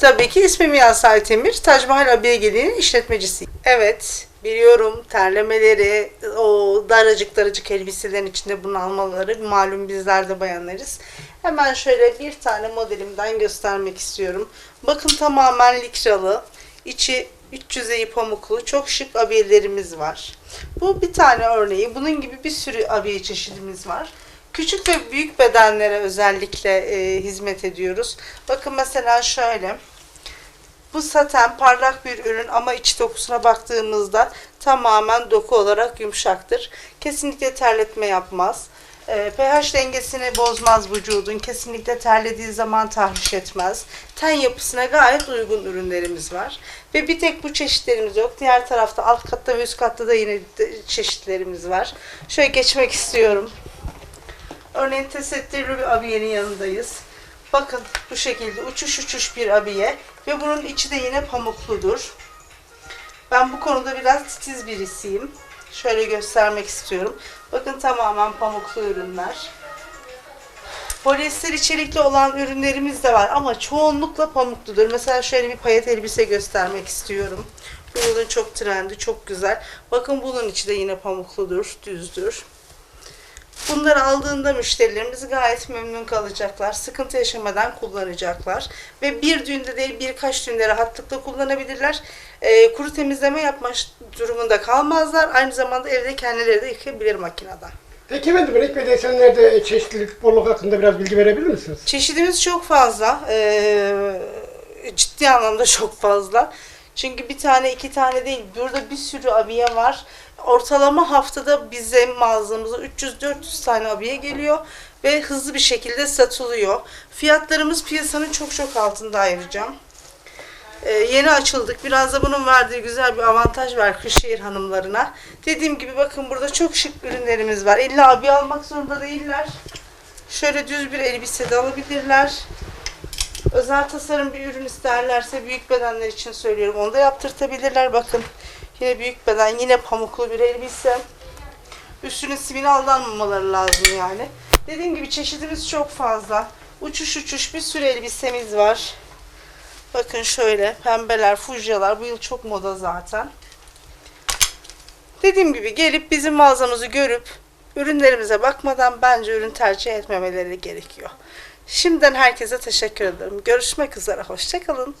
Tabii ki ismim Yansay Temir. Taj Mahal Abiyegeli'nin işletmecisiyim. Evet, biliyorum terlemeleri, o daracık daracık elbiselerin içinde bunalmaları malum bizler de bayanlarız. Hemen şöyle bir tane modelimden göstermek istiyorum. Bakın tamamen likralı, içi 300 iyi pamuklu, çok şık abiyelerimiz var. Bu bir tane örneği. Bunun gibi bir sürü abiye çeşidimiz var. Küçük ve büyük bedenlere özellikle e, hizmet ediyoruz. Bakın mesela şöyle. Bu saten parlak bir ürün ama iç dokusuna baktığımızda tamamen doku olarak yumuşaktır. Kesinlikle terletme yapmaz. Ee, pH dengesini bozmaz vücudun. Kesinlikle terlediği zaman tahriş etmez. Ten yapısına gayet uygun ürünlerimiz var. Ve bir tek bu çeşitlerimiz yok. Diğer tarafta alt katta ve üst katta da yine çeşitlerimiz var. Şöyle geçmek istiyorum. Örneğin tesettürlü bir abiyenin yanındayız. Bakın bu şekilde uçuş uçuş bir abiye ve bunun içi de yine pamukludur. Ben bu konuda biraz titiz birisiyim. Şöyle göstermek istiyorum. Bakın tamamen pamuklu ürünler. Polyester içerikli olan ürünlerimiz de var ama çoğunlukla pamukludur. Mesela şöyle bir payet elbise göstermek istiyorum. Bu yılın çok trendi, çok güzel. Bakın bunun içi de yine pamukludur, düzdür. Bunları aldığında müşterilerimiz gayet memnun kalacaklar. Sıkıntı yaşamadan kullanacaklar. Ve bir düğünde değil birkaç düğünde rahatlıkla kullanabilirler. Ee, kuru temizleme yapma durumunda kalmazlar. Aynı zamanda evde kendileri de yıkayabilir makineden. Peki efendim renk ve desenlerde çeşitlilik, bolluk hakkında biraz bilgi verebilir misiniz? Çeşidimiz çok fazla. Ee, ciddi anlamda çok fazla. Çünkü bir tane iki tane değil. Burada bir sürü abiye var. Ortalama haftada bize mağazamıza 300-400 tane abiye geliyor. Ve hızlı bir şekilde satılıyor. Fiyatlarımız piyasanın çok çok altında ayrıca. Ee, yeni açıldık. Biraz da bunun verdiği güzel bir avantaj var Kırşehir hanımlarına. Dediğim gibi bakın burada çok şık ürünlerimiz var. İlla abi almak zorunda değiller. Şöyle düz bir elbise de alabilirler. Özel tasarım bir ürün isterlerse büyük bedenler için söylüyorum. Onu da yaptırtabilirler. Bakın yine büyük beden yine pamuklu bir elbise. Üstüne simine aldanmamaları lazım yani. Dediğim gibi çeşidimiz çok fazla. Uçuş uçuş bir sürü elbisemiz var. Bakın şöyle pembeler, fujyalar bu yıl çok moda zaten. Dediğim gibi gelip bizim mağazamızı görüp ürünlerimize bakmadan bence ürün tercih etmemeleri gerekiyor. Şimdiden herkese teşekkür ederim. Görüşmek üzere. Hoşçakalın.